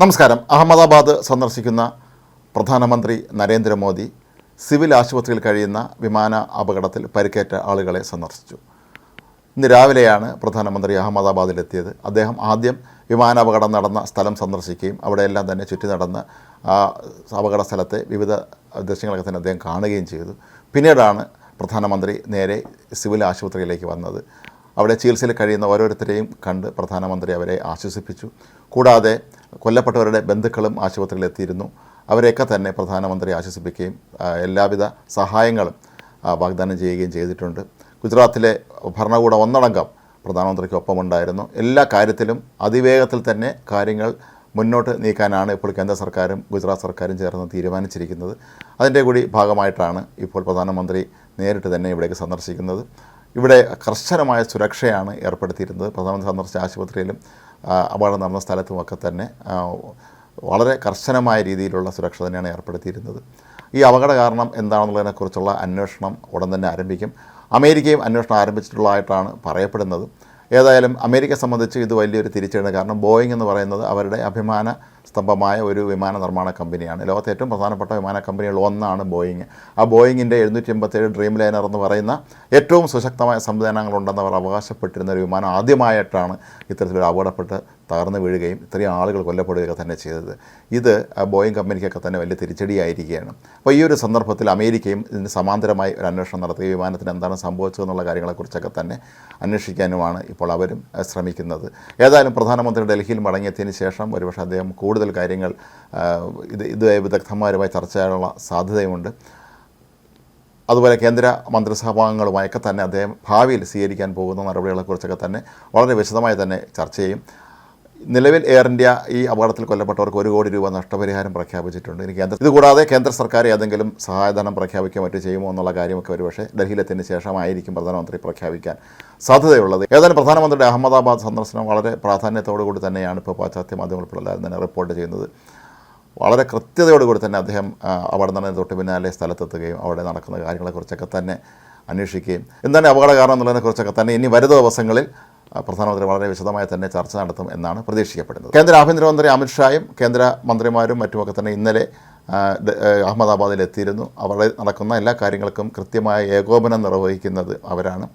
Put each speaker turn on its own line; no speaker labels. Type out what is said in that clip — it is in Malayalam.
നമസ്കാരം. അഹമ്മദാബാദ് സന്ദർശിക്കുന്ന പ്രധാനമന്ത്രി നരേന്ദ്രമോദി സിവിൽ ആശുപത്രിയിൽ കഴിയുന്ന വിമാന അപകടത്തിൽ പരിക്കേറ്റ ആളുകളെ സന്ദർശിച്ചു. ഇന്ന് രാവിലെയാണ് പ്രധാനമന്ത്രി അഹമ്മദാബാദിലെത്തിയത്. അദ്ദേഹം ആദ്യം വിമാനാപകടം നടന്ന സ്ഥലം സന്ദർശിക്കുകയും അവിടെയെല്ലാം തന്നെ ചുറ്റി നടന്ന് ആ അപകട സ്ഥലത്തെ വിവിധ ദൃശ്യങ്ങളൊക്കെ തന്നെ അദ്ദേഹം കാണുകയും ചെയ്തു. പിന്നീടാണ് പ്രധാനമന്ത്രി നേരെ സിവിൽ ആശുപത്രിയിലേക്ക് വന്നത്. അവിടെ ചികിത്സയിൽ കഴിയുന്ന ഓരോരുത്തരെയും കണ്ട് പ്രധാനമന്ത്രി അവരെ ആശ്വസിപ്പിച്ചു. കൂടാതെ കൊല്ലപ്പെട്ടവരുടെ ബന്ധുക്കളും ആശുപത്രിയിൽ എത്തിയിരുന്നു അവരെയൊക്കെ തന്നെ പ്രധാനമന്ത്രി ആശ്വസിപ്പിക്കുകയും എല്ലാവിധ സഹായങ്ങളും വാഗ്ദാനം ചെയ്യുകയും ചെയ്തിട്ടുണ്ട്. ഗുജറാത്തിലെ ഭരണകൂടം ഒന്നടങ്കം പ്രധാനമന്ത്രിക്ക് ഒപ്പമുണ്ടായിരുന്നു എല്ലാ കാര്യത്തിലും അതിവേഗത്തിൽ തന്നെ കാര്യങ്ങൾ മുന്നോട്ട് നീക്കാനാണ് ഇപ്പോൾ കേന്ദ്ര സർക്കാരും ഗുജറാത്ത് സർക്കാരും ചേർന്ന് തീരുമാനിച്ചിരിക്കുന്നത്. അതിന്റെ കൂടി ഭാഗമായിട്ടാണ് ഇപ്പോൾ പ്രധാനമന്ത്രി നേരിട്ട് തന്നെ ഇവിടേക്ക് സന്ദർശിക്കുന്നത്. ഇവിടെ കർശനമായ സുരക്ഷയാണ് ഏർപ്പെടുത്തിയിരുന്നത്. പ്രധാനമന്ത്രി സന്ദർശിച്ച ആശുപത്രിയിലും അപകടം നടന്ന സ്ഥലത്തുമൊക്കെ തന്നെ വളരെ കർശനമായ രീതിയിലുള്ള സുരക്ഷ തന്നെയാണ് ഏർപ്പെടുത്തിയിരുന്നത്. ഈ അപകട കാരണം എന്താണെന്നുള്ളതിനെക്കുറിച്ചുള്ള അന്വേഷണം ഉടൻ തന്നെ ആരംഭിക്കും. അമേരിക്കയും അന്വേഷണം ആരംഭിച്ചിട്ടുള്ളതായിട്ടാണ് പറയപ്പെടുന്നത്. ഏതായാലും അമേരിക്ക സംബന്ധിച്ച് ഇത് വലിയൊരു തിരിച്ചടിയാണ്. കാരണം ബോയിങ് എന്ന് പറയുന്നത് അവരുടെ അഭിമാന സ്തംഭമായ ഒരു വിമാന നിർമ്മാണ കമ്പനിയാണ്. ലോകത്തെ ഏറ്റവും പ്രധാനപ്പെട്ട വിമാന കമ്പനികളിൽ ഒന്നാണ് ബോയിങ്. ആ ബോയിങ്ങിന്റെ എഴുന്നൂറ്റി എൺപത്തേഴ് ഡ്രീം ലൈനർ എന്ന് പറയുന്ന ഏറ്റവും സുശക്തമായ സംവിധാനങ്ങളുണ്ടെന്ന് അവർ അവകാശപ്പെട്ടിരുന്ന ഒരു വിമാനം ആദ്യമായിട്ടാണ് ഇത്തരത്തിലൊരു അപകടപ്പെട്ട് തകർന്നു വീഴുകയും ഇത്രയും ആളുകൾ കൊല്ലപ്പെടുകയൊക്കെ തന്നെ ചെയ്തത്. ഇത് ബോയിങ് കമ്പനിക്കൊക്കെ തന്നെ വലിയ തിരിച്ചടിയായിരിക്കുകയാണ്. അപ്പോൾ ഈ ഒരു സന്ദർഭത്തിൽ അമേരിക്കയും ഇതിന് സമാന്തരമായി ഒരു അന്വേഷണം നടത്തി. ഈ വിമാനത്തിന് എന്താണ് സംഭവിച്ചതെന്നുള്ള കാര്യങ്ങളെക്കുറിച്ചൊക്കെ തന്നെ അന്വേഷിക്കാനുമാണ് ഇപ്പോൾ അവരും ശ്രമിക്കുന്നത്. ഏതായാലും പ്രധാനമന്ത്രി ഡൽഹിയിൽ മടങ്ങിയതിന് ശേഷം ഒരുപക്ഷെ അദ്ദേഹം കൂടുതൽ കാര്യങ്ങൾ ഇത് ഇത് വിദഗ്ധന്മാരുമായി ചർച്ച ചെയ്യാനുള്ള സാധ്യതയുമുണ്ട്. അതുപോലെ കേന്ദ്ര മന്ത്രിസഭാംഗങ്ങളുമായൊക്കെ തന്നെ അദ്ദേഹം ഭാവിയിൽ സ്വീകരിക്കാൻ പോകുന്ന നടപടികളെക്കുറിച്ചൊക്കെ തന്നെ വളരെ വിശദമായി തന്നെ ചർച്ച ചെയ്യും. നിലവിൽ എയർ ഇന്ത്യ ഈ അപകടത്തിൽ കൊല്ലപ്പെട്ടവർക്ക് ഒരു കോടി രൂപ നഷ്ടപരിഹാരം പ്രഖ്യാപിച്ചിട്ടുണ്ട്. ഇനി കേന്ദ്ര ഇതുകൂടാതെ കേന്ദ്ര സർക്കാർ ഏതെങ്കിലും സഹായധനം പ്രഖ്യാപിക്കാൻ മറ്റു ചെയ്യുമോ എന്നുള്ള കാര്യമൊക്കെ ഒരുപക്ഷെ ഡൽഹിയിലെത്തിന് ശേഷമായിരിക്കും പ്രധാനമന്ത്രി പ്രഖ്യാപിക്കാൻ സാധ്യതയുള്ളത്. ഏതായാലും പ്രധാനമന്ത്രിയുടെ അഹമ്മദാബാദ് സന്ദർശനം വളരെ പ്രാധാന്യത്തോടു കൂടി തന്നെയാണ് ഇപ്പോൾ പാശ്ചാത്യ മാധ്യമങ്ങളിലെല്ലാം തന്നെ റിപ്പോർട്ട് ചെയ്യുന്നത്. വളരെ കൃത്യതയോടുകൂടി തന്നെ അദ്ദേഹം അവിടെ നിന്ന് തൊട്ട് പിന്നാലെ സ്ഥലത്തെത്തുകയും അവിടെ നടക്കുന്ന കാര്യങ്ങളെക്കുറിച്ചൊക്കെ തന്നെ അന്വേഷിക്കുകയും. എന്താണ് അപകട കാരണം എന്നുള്ളതിനെക്കുറിച്ചൊക്കെ തന്നെ ഇനി വരും ദിവസങ്ങളിൽ പ്രധാനമന്ത്രി വളരെ വിശദമായി തന്നെ ചർച്ച നടത്തും എന്നാണ് പ്രതീക്ഷിക്കപ്പെടുന്നത്. കേന്ദ്ര ആഭ്യന്തരമന്ത്രി അമിത്ഷായും കേന്ദ്ര മന്ത്രിമാരും മറ്റുമൊക്കെ തന്നെ ഇന്നലെ അഹമ്മദാബാദിൽ എത്തിയിരുന്നു അവിടെ നടക്കുന്ന എല്ലാ കാര്യങ്ങൾക്കും കൃത്യമായ ഏകോപനം നിർവഹിക്കുന്നത് അവരാണ്.